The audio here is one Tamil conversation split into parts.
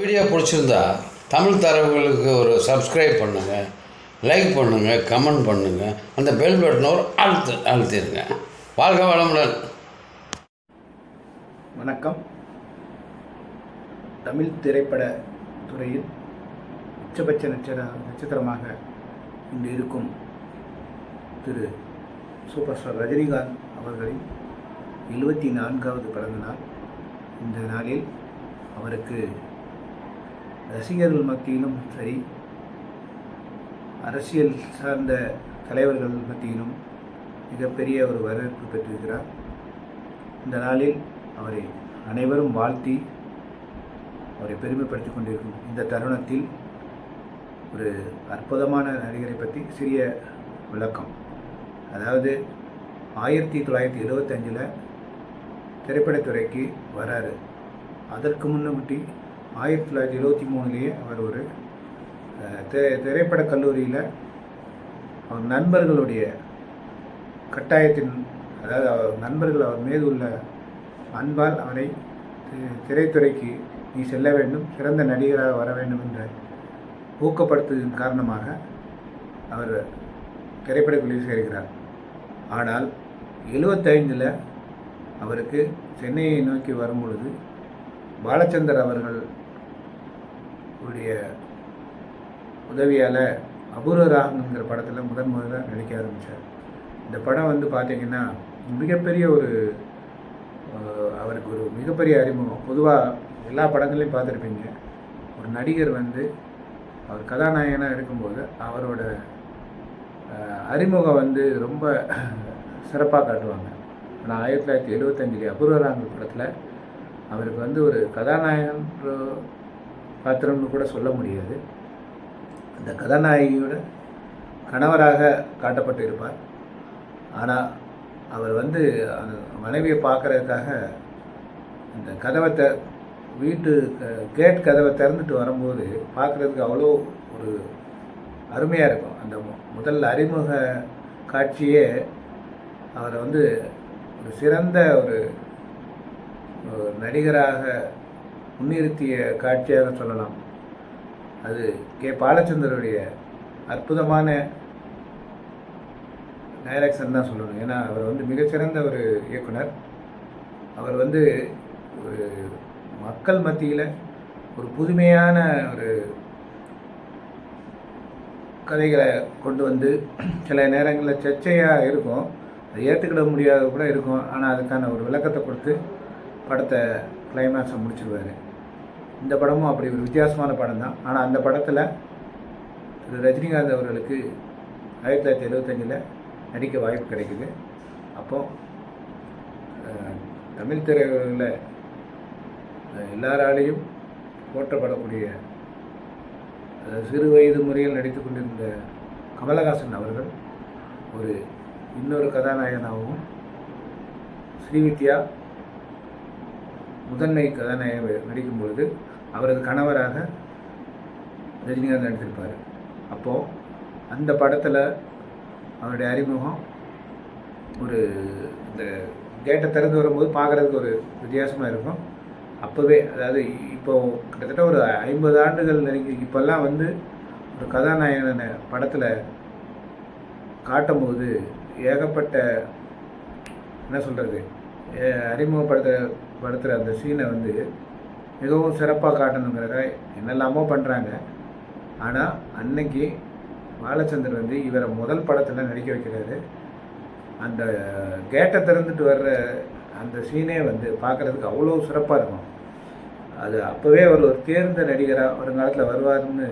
வீடியோ பிடிச்சிருந்தா தமிழ் தரவுகளுக்கு ஒரு சப்ஸ்கிரைப் பண்ணுங்கள் லைக் பண்ணுங்கள் கமெண்ட் பண்ணுங்கள் அந்த பெல் பட்டனை ஒரு அழுத்து அழுத்திடுங்க. வாழ்க வளமுடன். வணக்கம். தமிழ் திரைப்பட துறையில் உச்சபட்ச நட்சத்திர நட்சத்திரமாக இன்று இருக்கும் திரு சூப்பர் ஸ்டார் ரஜினிகாந்த் அவர்களின் எழுபத்தி நான்காவது பிறந்த நாள். இந்த நாளில் அவருக்கு ரசிகர்கள் மத்தியிலும் சரி அரசியல் சார்ந்த தலைவர்கள் மத்தியிலும் மிகப்பெரிய ஒரு வரவேற்பு பெற்றிருக்கிறார். இந்த நாளில் அவரை அனைவரும் வாழ்த்தி அவரை பெருமைப்படுத்திக் கொண்டிருக்கும் இந்த தருணத்தில் ஒரு அற்புதமான நடிகரை பற்றி சிறிய விளக்கம். அதாவது ஆயிரத்தி தொள்ளாயிரத்தி எழுபத்தஞ்சில் திரைப்படத்துறைக்கு வராரு. அதற்கு முன்னகுட்டி ஆயிரத்தி தொள்ளாயிரத்தி இருபத்தி மூணுலேயே அவர் ஒரு திரைப்பட திரை திரைப்படக் கல்லூரியில் அவர் நண்பர்களுடைய கட்டாயத்தின் அதாவது அவர் நண்பர்கள் அவர் மீது உள்ள அன்பால் அவரை திரைத்துறைக்கு நீ செல்ல வேண்டும் சிறந்த நடிகராக வர வேண்டும் என்ற ஊக்கப்படுத்துவதன் காரணமாக அவர் திரைப்படக்குழுவில் சேர்கிறார். ஆனால் எழுபத்தைந்தில் அவருக்கு சென்னையை நோக்கி வரும் பொழுது பாலச்சந்தர் அவர்கள் உடைய உதவியால் அபூர்வ ராகங்கிற படத்தில் முதன் முதல்ல நடிக்க ஆரம்பித்தார் இந்த படம் வந்து பார்த்தீங்கன்னா மிகப்பெரிய ஒரு அவருக்கு ஒரு மிகப்பெரிய அறிமுகம். பொதுவாக எல்லா படங்களையும் பார்த்துருப்பீங்க. ஒரு நடிகர் வந்து அவர் கதாநாயகனாக இருக்கும்போது அவரோட அறிமுகம் வந்து ரொம்ப சிறப்பாக காட்டுவாங்க. ஆனால் ஆயிரத்தி தொள்ளாயிரத்தி எழுபத்தஞ்சில் அபூர்வராங்க படத்தில் அவருக்கு வந்து ஒரு கதாநாயகன்ற பாத்திரம்னு கூட சொல்ல முடியாது. அந்த கதாநாயகியோட கணவராக காட்டப்பட்டு இருப்பார். ஆனால் அவர் வந்து அந்த மனைவியை பார்க்கறதுக்காக அந்த கதவை த வீட்டு கேட் கதவை திறந்துட்டு வரும்போது பார்க்குறதுக்கு அவ்வளோ ஒரு அருமையாக இருக்கும். அந்த முதல் அறிமுக காட்சியே அவரை வந்து ஒரு சிறந்த ஒரு நடிகராக முன்னிறுத்திய காட்சியாக சொல்லலாம். அது கே. பாலச்சந்தருடைய அற்புதமான டைரக்ஷன் தான் சொல்லணும். ஏன்னா அவர் வந்து மிகச்சிறந்த ஒரு இயக்குனர். அவர் வந்து ஒரு மக்கள் மத்தியில் ஒரு புதுமையான ஒரு கதைகளை கொண்டு வந்து சில நேரங்களில் சர்ச்சையாக இருக்கும். அதை ஏற்றுக்கிட முடியாத கூட இருக்கும். ஆனால் அதுக்கான ஒரு விளக்கத்தை கொடுத்து படத்தை கிளைமேக்ஸை முடிச்சிருவார். இந்த படமும் அப்படி ஒரு வித்தியாசமான படம் தான் ஆனால் அந்த படத்தில் திரு. ரஜினிகாந்த் அவர்களுக்கு ஆயிரத்தி தொள்ளாயிரத்தி எழுபத்தஞ்சில் நடிக்க வாய்ப்பு கிடைக்குது. அப்போ தமிழ் திரையுலகில் எல்லாராலையும் போற்றப்படக்கூடிய சிறு வயது முறையில் நடித்து கொண்டிருந்த கமலஹாசன் அவர்கள் ஒரு இன்னொரு கதாநாயகனாகவும் ஸ்ரீவித்யா முதன்மை கதாநாயகன் நடிக்கும் பொழுது அவரது கணவராக ரஜினிகாந்த் நடித்திருப்பார். அப்போது அந்த படத்தில் அவருடைய அறிமுகம் ஒரு இந்த கேட்டை திறந்து வரும்போது பார்க்குறதுக்கு ஒரு வித்தியாசமாக இருக்கும். அப்போவே அதாவது இப்போ கிட்டத்தட்ட ஒரு ஐம்பது ஆண்டுகள் நெருங்கி இப்போல்லாம் வந்து ஒரு கதாநாயகனை படத்தில் காட்டும்போது ஏகப்பட்ட என்ன சொல்கிறது அறிமுகப்படுத்த படுத்துகிற அந்த சீனை வந்து மிகவும் சிறப்பாக காட்டணுங்கிறத என்னெல்லாமோ பண்ணுறாங்க ஆனால் அன்னைக்கு பாலச்சந்தர் வந்து இவரை முதல் படத்தில் நடிக்க வைக்கிறாரு. அந்த கேட்டை திறந்துட்டு வர்ற அந்த சீனே வந்து பார்க்குறதுக்கு அவ்வளோ சிறப்பாக இருக்கும். அது அப்போவே அவர் ஒரு தேர்ந்த நடிகராக வருங்காலத்தில் வருவார்னு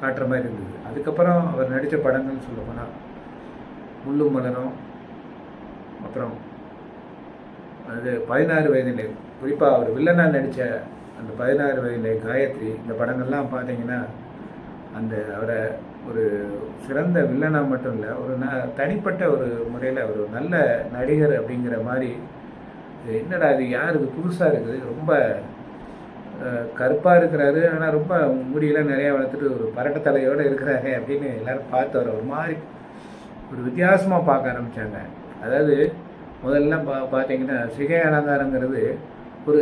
காட்டுற மாதிரி இருந்தது. அதுக்கப்புறம் அவர் நடித்த படங்கள்னு சொல்ல போனால் முள்ளும் மலரும் அப்புறம் அது பதினாறு வயதிலே குறிப்பாக அவர் வில்லனாக நடித்த அந்த பதினாறு வயதிலே காயத்ரி இந்த படங்கள்லாம் பார்த்தீங்கன்னா அந்த அவரை ஒரு சிறந்த வில்லனாக மட்டும் இல்லை ஒரு ந தனிப்பட்ட ஒரு முறையில் அவர் ஒரு நல்ல நடிகர் அப்படிங்கிற மாதிரி என்னடா இது யாருக்கு புதுசாக இருக்குது ரொம்ப கருப்பாக இருக்கிறாரு ஆனால் ரொம்ப முடியெல்லாம் நிறையா வளர்த்துட்டு ஒரு பரட்ட தலையோடு இருக்கிறாரு அப்படின்னு எல்லோரும் பார்த்து ஒரு மாதிரி ஒரு வித்தியாசமாக பார்க்க ஆரம்பித்தாங்க அதாவது முதல்ல பா பார்த்தீங்கன்னா சிகை அலங்காரங்கிறது ஒரு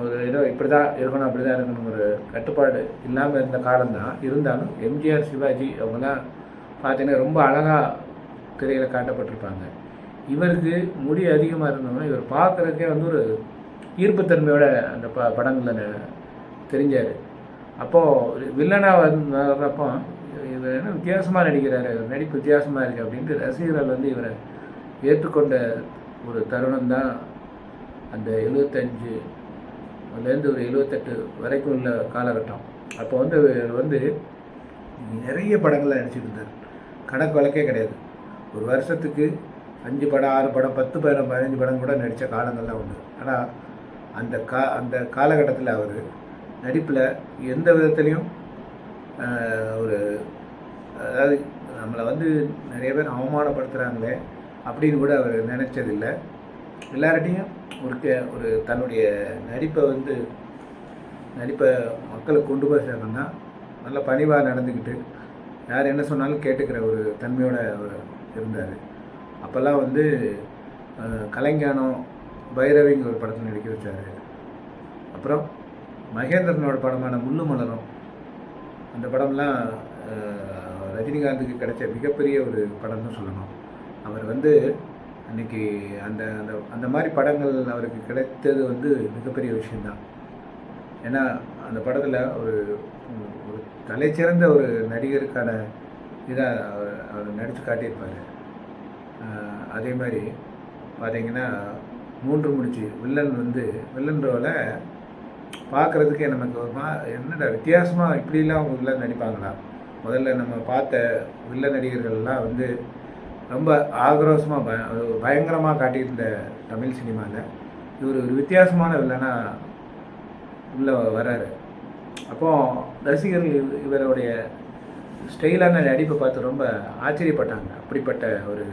ஒரு ஏதோ இப்படி தான் இருக்கணும் அப்படி தான் இருக்கணும் ஒரு கட்டுப்பாடு இல்லாமல் இருந்த காலம்தான். இருந்தாலும் எம்ஜிஆர் சிவாஜி அவங்கலாம் பார்த்தீங்கன்னா ரொம்ப அழகாக திரையில் காட்டப்பட்டிருப்பாங்க. இவருக்கு முடி அதிகமாக இருந்தோம்னா இவர் பார்க்குறதுக்கே வந்து ஒரு ஈர்ப்புத்தன்மையோட அந்த ப படங்களில் தெரிஞ்சார். அப்போது வில்லனாக வந்தப்போ இவர் என்ன வித்தியாசமாக நடிக்கிறாரு இவர் நடிப்பு வித்தியாசமாக இருக்குது அப்படின்ட்டு ரசிகர்கள் வந்து இவரை ஏற்றுக்கொண்ட ஒரு தருணம் தான் அந்த எழுபத்தஞ்சு அதுலேருந்து ஒரு எழுபத்தெட்டு வரைக்கும் உள்ள காலகட்டம். அப்போ வந்து வந்து நிறைய படங்களில் நடிச்சிட்டு இருந்தார். கணக்கு வழக்கே கிடையாது. ஒரு வருஷத்துக்கு அஞ்சு படம் ஆறு படம் பத்து படம் பதினஞ்சு படம் கூட நடித்த காலங்கள்லாம் உண்டு. ஆனால் அந்த கா அந்த காலகட்டத்தில் அவர் நடிப்பில் எந்த விதத்துலேயும் ஒரு அதாவது நம்மளை வந்து நிறைய பேர் அவமானப்படுத்துகிறாங்களே அப்படின்னு கூட அவர் நினச்சதில்லை. எல்லார்ட்டையும் ஒரு ஒரு தன்னுடைய நடிப்பை வந்து நடிப்பை மக்களை கொண்டு போய் சேர்ந்தோம்னா நல்ல பணிவாக நடந்துக்கிட்டு யார் என்ன சொன்னாலும் கேட்டுக்கிற ஒரு தன்மையோடு அவர் இருந்தார். அப்போல்லாம் வந்து கலைஞானம் பைரவிங்கிற ஒரு படத்தில் நடிக்க வச்சார். அப்புறம் மகேந்திரனோட படமான முள்ளு மலரும் அந்த படம்லாம் ரஜினிகாந்துக்கு கிடைச்ச மிகப்பெரிய ஒரு படம்னு சொல்லணும். அவர் வந்து அன்னைக்கு அந்த அந்த அந்த மாதிரி படங்கள் அவருக்கு கிடைத்தது வந்து மிகப்பெரிய விஷயந்தான் ஏன்னா அந்த படத்தில் ஒரு ஒரு தலைச்சிறந்த ஒரு நடிகருக்கான இதாக அவர் அவர் நடித்து காட்டியிருப்பார். அதே மாதிரி பார்த்தீங்கன்னா மூன்று முடிச்சு வில்லன் வந்து வில்லன் ரோலை பார்க்குறதுக்கே நமக்கு ஒரு மா என்னடா வித்தியாசமாக இப்படிலாம் அவங்க வில்லன் நடிப்பாங்களா? முதல்ல நம்ம பார்த்த வில்ல நடிகர்கள்லாம் வந்து ரொம்ப ஆக்ரோஷமாக பய பயங்கரமாக காட்டியிருந்த தமிழ் சினிமாவில் இவர் ஒரு வித்தியாசமான வில்லனா உள்ளே வராரு அப்போ ரசிகர்கள் இவருடைய ஸ்டைலான நடிப்பை பார்த்து ரொம்ப ஆச்சரியப்பட்டாங்க. அப்படிப்பட்ட ஒரு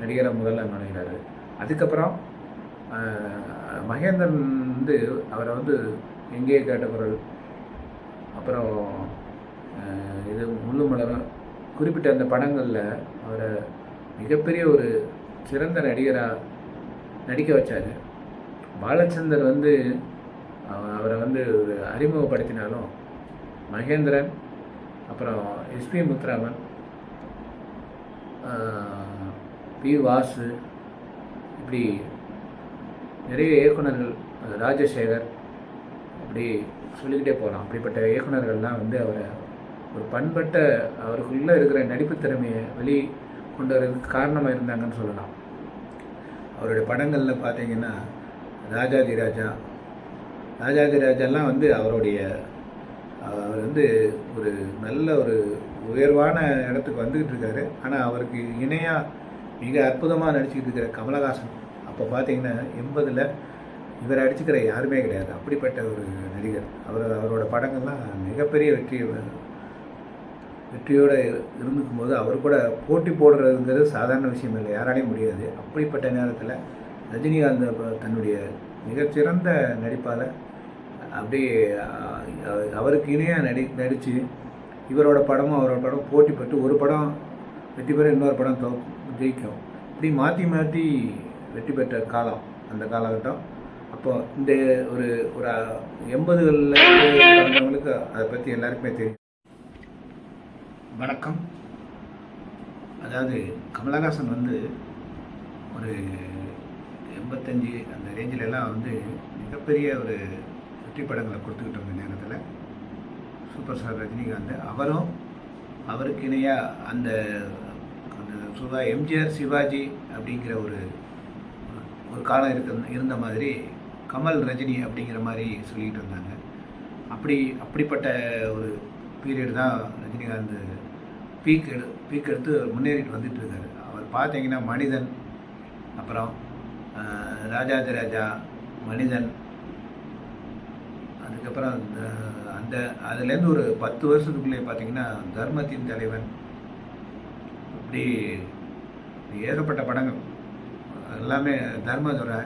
நடிகரை முதல்ல நுழைகிறாரு. அதுக்கப்புறம் மகேந்திரன் வந்து அவரை வந்து எங்கே கேட்ட குரல். அப்புறம் இது முள்ளு மலரும் குறிப்பிட்ட அந்த படங்களில் அவரை மிகப்பெரிய ஒரு சிறந்த நடிகராக நடிக்க வச்சார். பாலச்சந்தர் வந்து அவரை வந்து ஒரு அறிமுகப்படுத்தினாலும் மகேந்திரன் அப்புறம் எஸ்பி முத்துராமன் பி வாசு இப்படி நிறைய இயக்குனர்கள் ராஜசேகர் அப்படி சொல்லிக்கிட்டே போகலாம் அப்படிப்பட்ட இயக்குனர்கள்லாம் வந்து அவரை ஒரு பண்பட்ட அவருக்குள்ளே இருக்கிற நடிப்பு திறமையை வெளி கொண்டு வரதுக்கு காரணமாக இருந்தாங்கன்னு சொல்லலாம். அவருடைய படங்களில் பார்த்தீங்கன்னா ராஜாதி ராஜா. ராஜாதி ராஜாலாம் வந்து அவருடைய அவர் வந்து ஒரு நல்ல ஒரு உயர்வான இடத்துக்கு வந்துக்கிட்டு இருக்காரு. ஆனால் அவருக்கு இணையாக மிக அற்புதமாக நடிச்சுக்கிட்டு இருக்கிற கமலஹாசன் அப்போ பார்த்தீங்கன்னா எண்பதில் இவர் அடிச்சுக்கிற யாருமே கிடையாது. அப்படிப்பட்ட ஒரு நடிகர். அவர் அவரோட படங்கள்லாம் மிகப்பெரிய வெற்றி வெற்றியோடு இருந்துக்கும் போது அவர் கூட போட்டி போடுறதுங்கிறது சாதாரண விஷயம் இல்லை. யாராலையும் முடியாது. அப்படிப்பட்ட நேரத்தில் ரஜினிகாந்த் தன்னுடைய மிகச்சிறந்த நடிப்பால் அப்படியே அவருக்கு இணையாக நடி நடித்து இவரோட படமும் அவரோட படம் போட்டி பெற்று ஒரு படம் வெற்றி பெற இன்னொரு படம் தோ ஜெயிக்கும். இப்படி மாற்றி மாற்றி வெற்றி பெற்ற காலம் அந்த காலகட்டம். அப்போ இந்த ஒரு ஒரு எண்பதுகளில் பிறந்தவங்களுக்கு அதை பற்றி எல்லாருக்குமே தெரியும். வணக்கம். அதாவது கமலஹாசன் வந்து ஒரு எண்பத்தஞ்சு அந்த ரேஞ்சிலெல்லாம் வந்து மிகப்பெரிய ஒரு வெற்றி படங்களை கொடுத்துக்கிட்டு இருந்த நேரத்தில் சூப்பர் ஸ்டார் ரஜினிகாந்த் அவரும் அவருக்கு இணையாக அந்த அந்த சுதா எம்ஜிஆர் சிவாஜி அப்படிங்கிற ஒரு ஒரு காலம் இருக்க இருந்த மாதிரி கமல் ரஜினி அப்படிங்கிற மாதிரி சொல்லிக்கிட்டு இருந்தாங்க. அப்படி அப்படிப்பட்ட ஒரு பீரியட் தான் ரஜினிகாந்த் பீக் எடு பீக் எடுத்து முன்னேறிட்டு வந்துட்டு இருக்காரு. அவர் பார்த்தீங்கன்னா மனிதன் அப்புறம் ராஜாஜராஜா ராஜாதி ராஜா மனிதன். அதுக்கப்புறம் அந்த அந்த அதுலேருந்து ஒரு பத்து வருஷத்துக்குள்ளே பார்த்தீங்கன்னா தர்மத்தின் தலைவன். இப்படி ஏகப்பட்ட படங்கள். எல்லாமே தர்மதுரை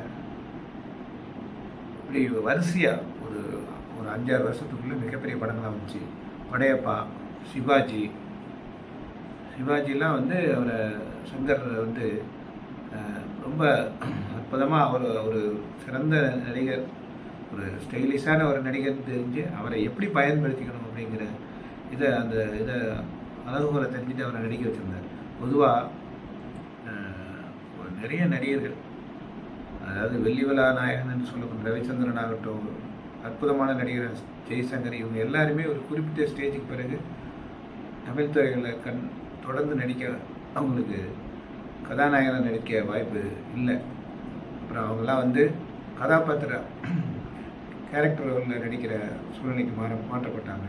இப்படி வரிசையாக ஒரு ஒரு அஞ்சாறு வருஷத்துக்குள்ளே மிகப்பெரிய படங்களாக வந்துச்சு. படையப்பா சிவாஜி சிவாஜிலாம் வந்து அவரை சங்கர் வந்து ரொம்ப அற்புதமாக அவர் ஒரு சிறந்த நடிகர் ஒரு ஸ்டைலிஷான ஒரு நடிகர் தெரிஞ்சு அவரை எப்படி பயன்படுத்திக்கணும் அப்படிங்கிற இதை அந்த இதை அளவுகளை தெரிஞ்சுட்டு அவரை நடிக்க வச்சுருந்தார். பொதுவாக நிறைய நடிகர்கள் அதாவது வெள்ளிவிழா நாயகன் சொல்லப்படும் ரவிச்சந்திரன் ஆகட்டும் அற்புதமான நடிகர் ஜெய்சங்கர் இவங்க எல்லாருமே ஒரு குறிப்பிட்ட ஸ்டேஜுக்கு பிறகு தமிழ் துறைகளில் கண் தொடர்ந்து நடிக்க அவங்களுக்கு கதாநாயகனாக நடிக்க வாய்ப்பு இல்லை. அப்புறம் அவங்களாம் வந்து கதாபாத்திர கேரக்டர் நடிக்கிற சூழ்நிலைக்கு மாற மாற்றப்பட்டாங்க.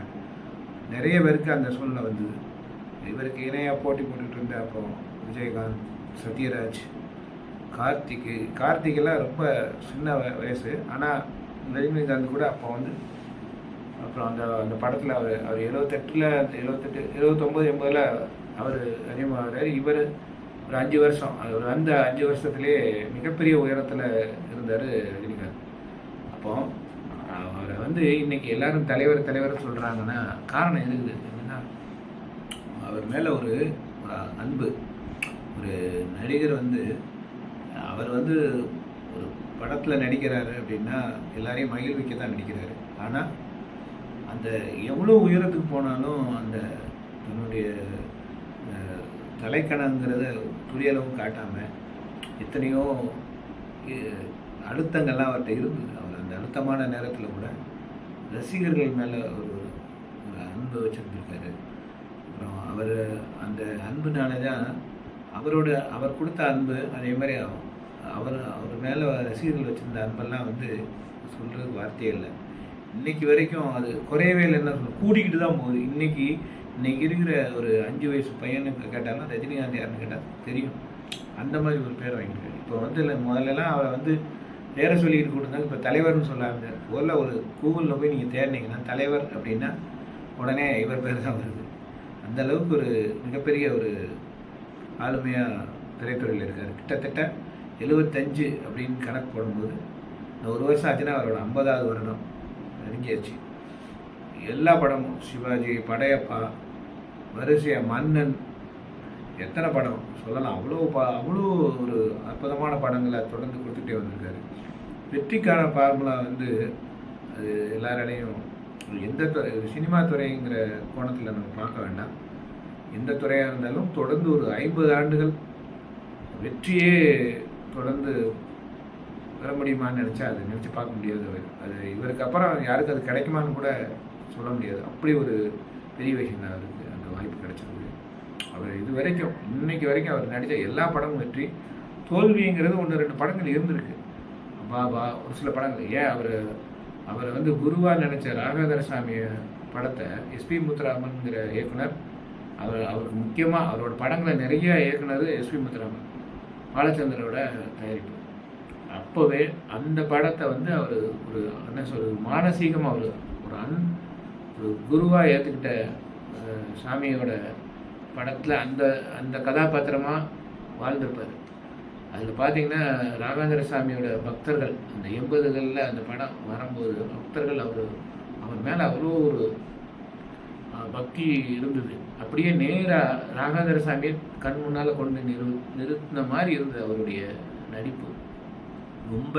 நிறைய பேருக்கு அந்த சூழ்நிலை வந்தது. இவருக்கு இணையாக போட்டி போட்டுக்கிட்டு இருந்த அப்போ விஜயகாந்த் சத்யராஜ் கார்த்திக்கு கார்த்திகெல்லாம் ரொம்ப சின்ன வயசு. ஆனால் ரஜினிகாந்த் கூட அப்போ வந்து அப்புறம் அந்த அந்த படத்தில் அவர் அவர் எழுபத்தெட்டில் எழுபத்தெட்டு எழுபத்தொம்போது எண்பதில் அவர் அறிமுகமாகிறார் இவர் ஒரு அஞ்சு வருஷம் அவர் வந்த அஞ்சு வருஷத்துலேயே மிகப்பெரிய உயரத்தில் இருந்தார் ரஜினிகாந்த். அப்போ அவரை வந்து இன்னைக்கு எல்லாரும் தலைவர் தலைவர் சொல்கிறாங்கன்னா காரணம் இருக்குது என்னென்னா அவர் மேலே ஒரு ஒரு அன்பு. ஒரு நடிகர் வந்து அவர் வந்து ஒரு படத்தில் நடிக்கிறாரு அப்படின்னா எல்லாரையும் மகிழ்விக்க தான் நடிக்கிறாரு. ஆனால் அந்த எவ்வளோ உயரத்துக்கு போனாலும் அந்த தன்னுடைய அஹ், தலைக்கணங்கிறத துளியளவும் காட்டாமல் எத்தனையோ அழுத்தங்கள்லாம் அவர்கிட்ட இருந்தது. அவர் அந்த அழுத்தமான நேரத்தில் கூட ரசிகர்கள் மேலே ஒரு ஒரு அன்பு வச்சுருந்துருக்காரு. அப்புறம் அவர் அந்த அன்புனால தான் அவரோட அவர் கொடுத்த அன்பு அதே மாதிரி அவர் அவர் மேலே ரசிகர்கள் வச்சுருந்த அன்பெல்லாம் வந்து சொல்கிறதுக்கு வார்த்தையே இல்லை. இன்னைக்கு வரைக்கும் அது குறையவே இல்லைன்னு சொல்ல கூட்டிக்கிட்டு தான் போகுது. இன்னைக்கு இன்னைக்கு இருக்கிற ஒரு அஞ்சு வயசு பையனுக்கு கேட்டாலும் ரஜினிகாந்த் யாருன்னு கேட்டால் தெரியும். அந்த மாதிரி ஒரு பேர் வாங்கியிருக்காரு இப்போ வந்து இல்லை முதல்லலாம் அவரை வந்து பேரை சொல்லிக்கிட்டு கொடுத்தாங்க இப்போ தலைவர்னு சொல்லாங்க ஆரம்பிச்சார். முதல்ல ஒரு கூகுளில் போய் நீங்கள் தேடினீங்கன்னா தலைவர் அப்படின்னா உடனே இவர் பேர் தான் வருது. அந்த அளவுக்கு ஒரு மிகப்பெரிய ஒரு ஆளுமையாக திரைத்துறையில் இருக்கார். கிட்டத்தட்ட எழுபத்தஞ்சு அப்படின்னு கணக்கு போடும்போது இந்த ஒரு வருஷம் ஆச்சுன்னா அவரோட ஐம்பதாவது வருடம். நெருங்கியாச்சு. எல்லா படமும் சிவாஜி படையப்பா வரிசையை மன்னன் எத்தனை படம் சொல்லலாம். அவ்வளோ பா அவ்வளோ ஒரு அற்புதமான படங்களை தொடர்ந்து கொடுத்துட்டே வந்திருக்காரு. வெற்றிக்கான ஃபார்முலா வந்து அது எல்லாராலையும் எந்த துறை சினிமா துறைங்கிற கோணத்தில் நம்ம பார்க்க வேண்டாம். எந்த துறையாக இருந்தாலும் தொடர்ந்து ஒரு ஐம்பது ஆண்டுகள் வெற்றியே தொடர்ந்து வர முடியுமான்னு நினச்சா அது நினச்சி பார்க்க முடியாது அவர். அது இவருக்கு அப்புறம் யாருக்கு அது கிடைக்குமான்னு கூட சொல்ல முடியாது. அப்படி ஒரு பெரிய விஷயம் தான் அவருக்கு அந்த வாய்ப்பு கிடைச்சிருக்கு. அவர் இது வரைக்கும் இன்னைக்கு வரைக்கும் அவர் நடித்த எல்லா படமும் வெற்றி. தோல்விங்கிறது ஒன்று ரெண்டு படங்கள் இருந்திருக்கு. பாபா ஒரு சில படங்கள். ஏன் அவர் அவரை வந்து குருவாக நினச்ச ராகவேந்திர சாமி படத்தை எஸ்பி முத்துராமன்ங்கிற இயக்குனர் அவர் அவருக்கு முக்கியமாக அவரோட படங்களை நிறைய இயக்குனர் எஸ்பி முத்துராமன். பாலச்சந்திரோட தயாரிப்பு. அப்போவே அந்த படத்தை வந்து அவர் ஒரு என்ன சொல்கிறது மானசீகமாக அவர் ஒரு அன் ஒரு குருவாக ஏற்றுக்கிட்ட சாமியோட படத்தில் அந்த அந்த கதாபாத்திரமாக வாழ்ந்திருப்பார். அதில் பார்த்தீங்கன்னா ராகவேந்திர சாமியோட பக்தர்கள் அந்த எண்பதுகளில் அந்த படம் வரும்போது பக்தர்கள் அவர் அவர் மேலே அவ்வளோ ஒரு பக்தி இருந்தது. அப்படியே நேராக ராகவேந்திர சாமியை கண் முன்னால் கொண்டு நிறு நிறுத்தின மாதிரி இருந்தது அவருடைய நடிப்பு. ரொம்ப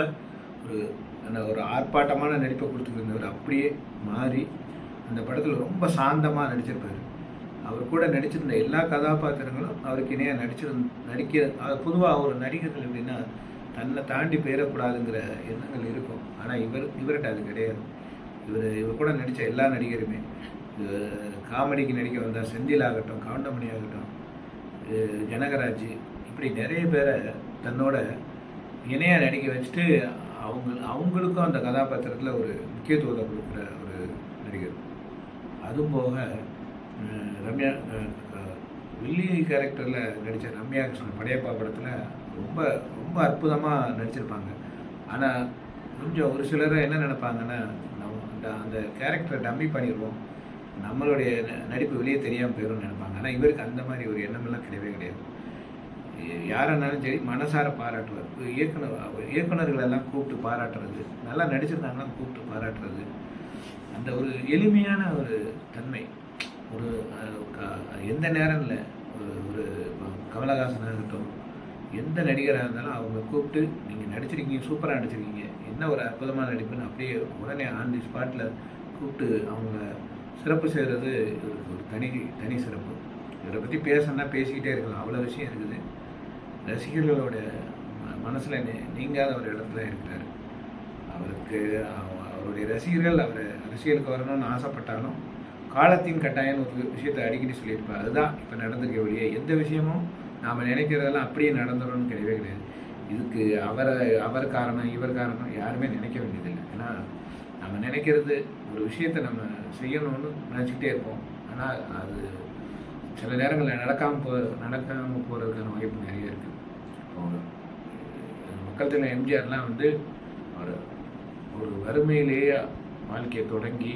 ஒரு அந்த ஒரு ஆர்ப்பாட்டமான நடிப்பை கொடுத்துருந்தவர் அப்படியே மாறி அந்த படத்தில் ரொம்ப சாந்தமாக நடிச்சிருப்பார். அவர் கூட நடிச்சிருந்த எல்லா கதாபாத்திரங்களும் அவருக்கு இணையாக நடிச்சிருந் நடிக்க பொதுவாக அவர் நடிகர்கள் எப்படின்னா தன்னை தாண்டி பெயரக்கூடாதுங்கிற எண்ணங்கள் இருக்கும். ஆனால் இவர் இவர்கிட்ட அது கிடையாது. இவர் இவர் கூட நடித்த எல்லா நடிகருமே காமெடிக்கு நடிக்க வந்தால் செந்தில் ஆகட்டும் கவுண்டமணி ஆகட்டும் ஜனகராஜ் இப்படி நிறைய பேரை தன்னோட இணையாக நடிக்க வச்சுட்டு அவங்க அவங்களுக்கும் அந்த கதாபாத்திரத்தில் ஒரு முக்கியத்துவத்தை கொடுக்குற ஒரு நடிகர். அதுவும் போக ரம்யா வில்லி கேரக்டரில் நடித்த ரம்யா கிருஷ்ணன் படையப்பா படத்தில் ரொம்ப ரொம்ப அற்புதமாக நடிச்சிருப்பாங்க. ஆனால் கொஞ்சம் ஒரு சிலர் என்ன நினைப்பாங்கன்னா நம்ம அந்த கேரக்டரை டம்மி பண்ணிடுவோம். நம்மளுடைய ந- நடிப்பு வெளியே தெரியாமல் போயிடும்னு நினைப்பாங்க. ஆனால் இவருக்கு அந்த மாதிரி ஒரு எண்ணமெல்லாம் கிடையவே கிடையாது. எ- சரி மனசார பாராட்டுவார் இயக்குனர் இயக்குனர்களெல்லாம் எல்லாம் கூப்பிட்டு பாராட்டுறது. நல்லா நடிச்சிருந்தாங்கன்னா கூப்பிட்டு பாராட்டுறது. அந்த ஒரு எளிமையான ஒரு தன்மை. ஒரு க- எந்த நேரம் இல்லை ஒரு ஒரு கமலஹாசனாக கமலஹாசன் எந்த நடிகராக இருந்தாலும் அவங்க கூப்பிட்டு நீங்கள் நடிச்சிருக்கீங்க சூப்பராக நடிச்சிருக்கீங்க. என்ன ஒரு அற்புதமான நடிப்புன்னு அப்படியே உடனே ஆன் தி ஸ்பாட்டில் கூப்பிட்டு அவங்க சிறப்பு செய்கிறது ஒரு தனி தனி சிறப்பு. இவரை பற்றி பேசணும்னா பேசிக்கிட்டே இருக்கலாம். அவ்வளோ விஷயம் இருக்குது. ரசிகர்களோட ம- நீங்காத ஒரு இடத்துல இருக்கிறார். அவருக்கு அவ- அவருடைய ரசிகர்கள் அவர் அரசியலுக்கு வரணும்னு ஆசைப்பட்டாலும் காலத்தின் கட்டாயம் ஒரு விஷயத்தை அடிக்கடி சொல்லியிருப்பார். அதுதான் இப்போ நடந்திருக்க வழியே எந்த விஷயமும் நாம் நினைக்கிறதெல்லாம் அப்படியே நடந்துடணும்னு கிடையவே கிடையாது. இதுக்கு அவரை அவர் காரணம் இவர் காரணம் யாருமே நினைக்க வேண்டியதில்லை. ஏன்னா நம்ம நினைக்கிறது ஒரு விஷயத்தை நம்ம செய்யணும்னு நினச்சிக்கிட்டே இருப்போம். ஆனால் அது சில நேரங்களில் நடக்காமல் போ நடக்காமல் போகிறதுக்கான வாய்ப்பு நிறைய இருக்குது மக்கள் தின எம்ஜிஆர்லாம் வந்து ஒரு ஒரு வறுமையிலேயே வாழ்க்கையை தொடங்கி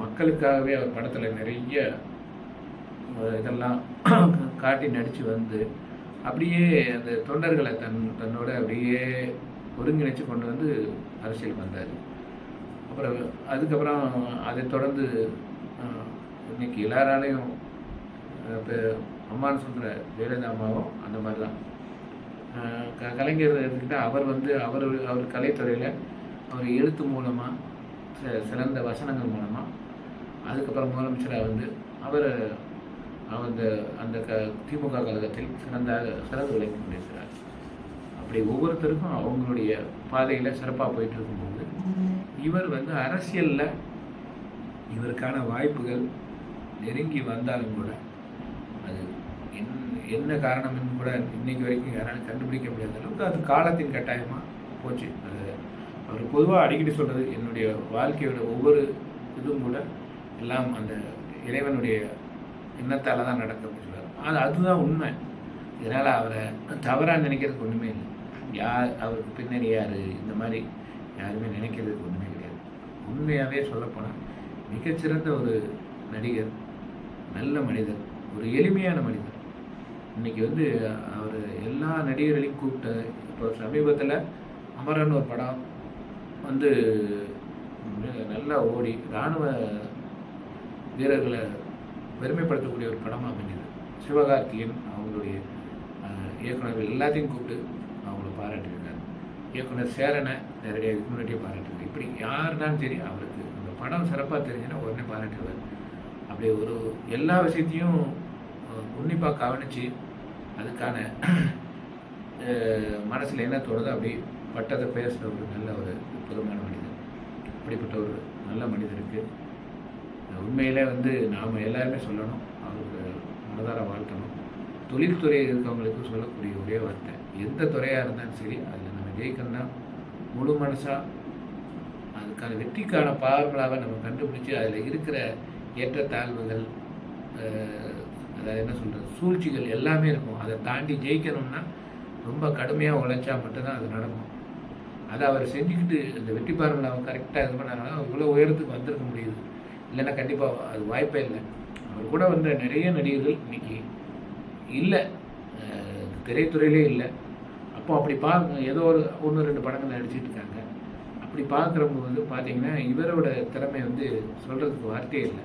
மக்களுக்காகவே அவர் படத்தில் நிறைய இதெல்லாம் காட்டி நடித்து வந்து அப்படியே அந்த தொண்டர்களை தன் தன்னோட அப்படியே ஒருங்கிணைச்சு கொண்டு வந்து அரசியல் வந்தார். அப்புறம் அதுக்கப்புறம் அதை தொடர்ந்து இன்னைக்கு எல்லாராலையும் அம்மான்னு சொல்கிற ஜெயலலிதா அம்மாவும் அந்த மாதிரி தான் க கலைஞர் எடுத்துக்கிட்டால் அவர் வந்து அவர் அவர் கலைத்துறையில் அவர் எழுத்து மூலமாக சிறந்த வசனங்கள் மூலமாக அதுக்கப்புறம் முதலமைச்சராக வந்து அவர் அந்த அந்த க திமுக கழகத்தில் சிறந்த சிறந்து விளங்கி கொண்டிருக்கிறார். அப்படி ஒவ்வொருத்தருக்கும் அவங்களுடைய பாதையில் சிறப்பாக போயிட்டு இருக்கும்போது இவர் வந்து அரசியலில் இவருக்கான வாய்ப்புகள் நெருங்கி வந்தாலும் கூட என்ன காரணம்னு கூட இன்னைக்கு வரைக்கும் யாராலும் கண்டுபிடிக்க முடியாத அளவுக்கு அது காலத்தின் கட்டாயமாக போச்சு. அது அவர் பொதுவாக அடிக்கடி சொல்கிறது என்னுடைய வாழ்க்கையோட ஒவ்வொரு இதுவும் கூட எல்லாம் அந்த இறைவனுடைய எண்ணத்தால் தான் நடக்க அப்படின்னு அது அதுதான் உண்மை. இதனால் அவரை தவறாக நினைக்கிறதுக்கு ஒன்றுமே இல்லை. யார் அவருக்கு பின்னணி யார் இந்த மாதிரி யாருமே நினைக்கிறதுக்கு ஒன்றுமே கிடையாது. உண்மையாகவே சொல்லப்போனால் மிகச்சிறந்த ஒரு நடிகர் நல்ல மனிதர் ஒரு எளிமையான மனிதர். இன்னைக்கு வந்து அவர் எல்லா நடிகர்களையும் கூப்பிட்டு இப்போ சமீபத்தில் அமரன் ஒரு படம் வந்து நல்லா ஓடி இராணுவ வீரர்களை பெருமைப்படுத்தக்கூடிய ஒரு படமாக அமைஞ்சது. சிவகார்த்திகேயன் அவங்களுடைய இயக்குநர்கள் எல்லாத்தையும் கூப்பிட்டு அவங்கள பாராட்டியிருக்காரு. இயக்குனர் சேரனை நேரடியாக இதுக்கு முன்னாடியே பாராட்டிருக்காரு இப்படி யாருனாலும் சரி அவருக்கு அந்த படம் சிறப்பாக தெரிஞ்சுன்னா உடனே பாராட்டுவார். அப்படி ஒரு எல்லா விஷயத்தையும் உன்னிப்பாக கவனித்து அதுக்கான மனசில் என்ன தோணுதோ அப்படி பட்டதை பேசுகிற ஒரு நல்ல ஒரு அற்புதமான மனிதர் அப்படிப்பட்ட ஒரு நல்ல மனிதருக்கு உண்மையிலே வந்து நாம் எல்லாருமே சொல்லணும். அவருக்கு மனதார வாழ்த்தணும். தொழில்துறையில் இருக்கவங்களுக்கு சொல்லக்கூடிய ஒரே வார்த்தை. எந்த துறையாக இருந்தாலும் சரி அதில் நம்ம ஜெயிக்கணும்னா முழு மனசாக அதுக்கான வெற்றிக்கான பார்முலாவை நம்ம கண்டுபிடிச்சி அதில் இருக்கிற ஏற்றத்தாழ்வுகள் தாழ்வுகள் அதாவது என்ன சொல்கிறது சூழ்ச்சிகள் எல்லாமே இருக்கும். அதை தாண்டி ஜெயிக்கணும்னா ரொம்ப கடுமையாக உழைச்சா மட்டும்தான் அது நடக்கும். அதை அவர் செஞ்சுக்கிட்டு இந்த வெற்றி பார்முலாவை கரெக்டாக இது பண்ணாங்கன்னா இவ்வளோ உயரத்துக்கு வந்திருக்க முடியுது. இல்லைன்னா கண்டிப்பாக அது வாய்ப்பே இல்லை. அவர் கூட வந்த நிறைய நடிகர்கள் இன்னைக்கு இல்லை. திரைத்துறையிலே இல்லை. அப்போ அப்படி பார்க்க ஏதோ ஒரு ஒன்று ரெண்டு படங்கள் நடிச்சிட்டு இருக்காங்க. அப்படி பார்க்குறவங்க பார்த்தீங்கன்னா இவரோட திறமை வந்து சொல்கிறதுக்கு வார்த்தையே இல்லை.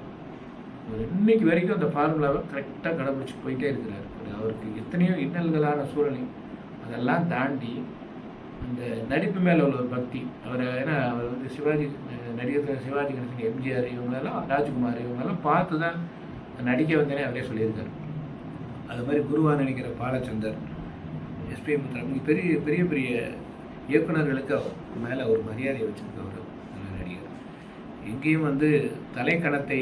இன்னைக்கு வரைக்கும் அந்த ஃபார்முலாவை கரெக்டாக கடைபிடிச்சி போயிட்டே இருக்கிறார். அவருக்கு எத்தனையோ இன்னல்களான சூழ்நிலை அதெல்லாம் தாண்டி அந்த நடிப்பு மேலே உள்ள ஒரு பக்தி அவர் ஏன்னா அவர் வந்து சிவாஜி நடிகர் சிவாஜி கணேசன் எம்ஜிஆர் இவங்களெல்லாம் ராஜ்குமார் இவங்களெல்லாம் பார்த்து தான் நடிக்க வந்தேனே அவரே சொல்லியிருக்காரு. அது மாதிரி குருவா நடிக்கிற பாலச்சந்தர் எஸ்பி முத்தரா பெரிய பெரிய பெரிய இயக்குனர்களுக்கு அவர் மேலே ஒரு மரியாதை வச்சுருக்கவர் நடிகர். எங்கேயும் வந்து தலைக்கணத்தை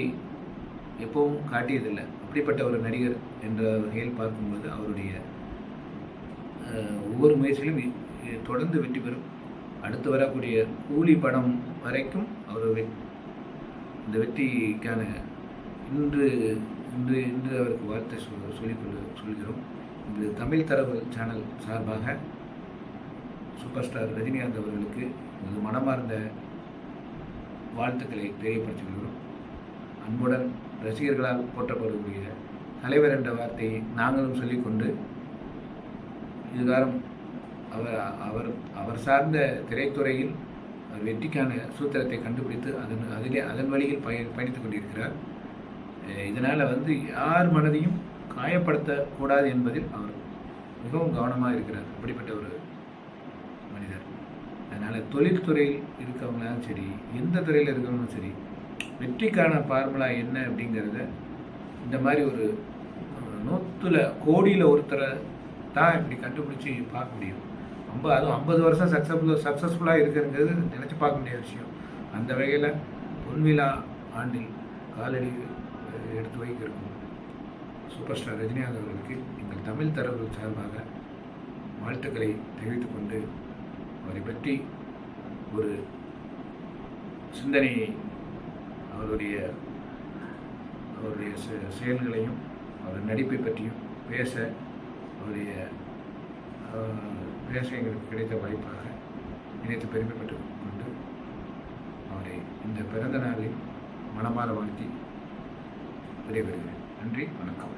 எப்பவும் காட்டியதில்லை. அப்படிப்பட்ட ஒரு நடிகர் என்ற வகையில் பார்க்கும்போது அவருடைய ஒவ்வொரு முயற்சியிலும் தொடர்ந்து வெற்றி பெறும். அடுத்து வரக்கூடிய கூலி படம் வரைக்கும் அவர் இந்த வெற்றிக்கான இன்று இன்று இன்று அவருக்கு வார்த்தை சொல் சொல்லிக்கொள்ள சொல்கிறோம். இந்த தமிழ் தரவு சேனல் சார்பாக சூப்பர் ஸ்டார் ரஜினிகாந்த் அவர்களுக்கு எனது மனமார்ந்த வாழ்த்துக்களை தெரியப்படுத்துகிறோம் அன்புடன் ரசிகர்களால் போற்றப்படக்கூடிய தலைவர் என்ற வார்த்தையை நாங்களும் சொல்லிக்கொண்டு இதுகாரம் அவர் அவர் அவர் சார்ந்த திரைத்துறையில் அவர் வெற்றிக்கான சூத்திரத்தை கண்டுபிடித்து அதன் அதிலே அதன் வழியில் பய பயணித்துக் கொண்டிருக்கிறார். இதனால் வந்து யார் மனதையும் காயப்படுத்தக்கூடாது என்பதில் அவர் மிகவும் கவனமாக இருக்கிறார். அப்படிப்பட்ட ஒரு மனிதர். அதனால் தொழில்துறையில் இருக்கவங்களாலும் சரி எந்த துறையில் இருக்கவங்களும் சரி வெற்றிக்கான ஃபார்முலா என்ன அப்படிங்கிறத இந்த மாதிரி ஒரு நூற்றுல கோடியில் ஒருத்தரை தான் இப்படி கண்டுபிடிச்சி பார்க்க முடியும். ரொம்ப அதுவும் ஐம்பது வருஷம் சக்ஸஸ்ஃபுல் சக்ஸஸ்ஃபுல்லாக இருக்கிறது நினச்சி பார்க்க முடியாத விஷயம். அந்த வகையில் பொன்விழா ஆண்டில் காலடி எடுத்து வைக்கிறோம் சூப்பர் ஸ்டார் ரஜினிகாந்த் அவர்களுக்கு எங்கள் தமிழ் தரவுகள் சார்பாக வாழ்த்துக்களை தெரிவித்து கொண்டு அவரை பற்றி ஒரு சிந்தனையை அவருடைய அவருடைய செ- செயல்களையும் அவர் நடிப்பை பற்றியும் பேச அவருடைய பேச எங்களுக்கு கிடைத்த வாய்ப்பாக நினைத்து பெருமைப்பட்டு கொண்டு அவரை இந்த பிறந்த நாளில் மனமாற வாழ்த்தி விடைபெறுகிறேன். நன்றி வணக்கம்.